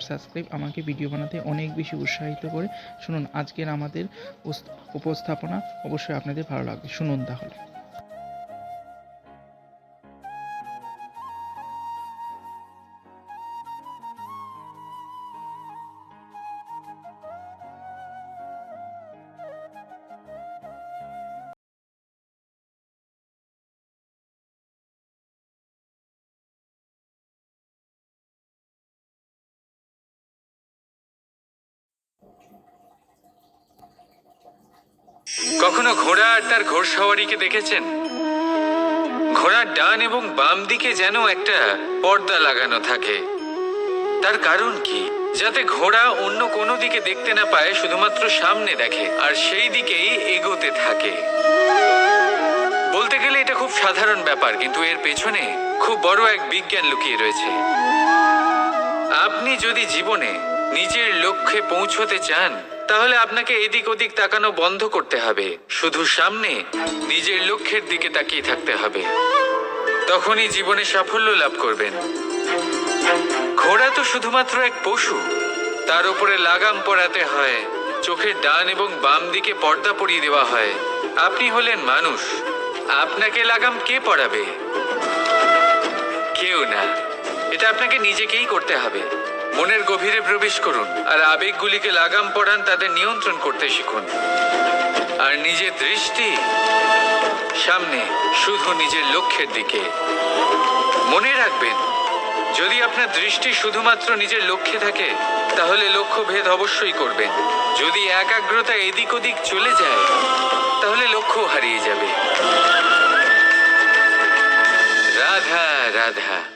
Subscribe আমাকে video বানাতে অনেক বেশি উৎসাহিত করে। শুনুন, আজকের আমাদের উপস্থাপনা অবশ্যই আপনাদের ভালো লাগবে। শুনুন তাহলে। কখনো ঘোড়া আর তার ঘোড়সওয়ারিকে দেখেছেন? ঘোড়ার ডান এবং বাম দিকে যেন একটা পর্দা লাগানো থাকে। তার কারণ কি? যাতে ঘোড়া অন্য কোনো দিকে দেখতে না পায়, শুধুমাত্র সামনে দেখে, আর সেই দিকেই এগোতে থাকে। বলতে গেলে এটা খুব সাধারণ ব্যাপার, কিন্তু এর পেছনে খুব বড় এক বিজ্ঞান লুকিয়ে রয়েছে। আপনি যদি জীবনে নিজের লক্ষ্যে পৌঁছতে চান তাহলে আপনাকে এদিক ওদিক তাকানো বন্ধ করতে হবে। শুধু সামনে, নিজের লক্ষ্যের দিকে তাকিয়ে থাকতে হবে। তখনই জীবনে সাফল্য লাভ করবেন। ঘোড়া তো শুধুমাত্র এক পশু। তার উপরে লাগাম পরাতে হয়, চোখের ডান এবং বাম দিকে পর্দা পরিয়ে দেওয়া হয়। আপনি হলেন মানুষ। আপনাকে লাগাম কে পরাবে? কেউ না। এটা আপনাকে নিজেকেই করতে হবে। মনের গভীরে প্রবেশ করুন আর আবেগগুলিকে লাগাম পড়ান তাদের নিয়ন্ত্রণ করতে শিখুন। আর নিজের দৃষ্টি সামনে, শুধু নিজের লক্ষ্যের দিকে। মনে রাখবেন, যদি আপনার দৃষ্টি শুধুমাত্র নিজের লক্ষ্যে থাকে, তাহলে লক্ষ্য ভেদ অবশ্যই করবেন। যদি একাগ্রতা এদিক ওদিক চলে যায়, তাহলে লক্ষ্য হারিয়ে যাবে। রাধা রাধা।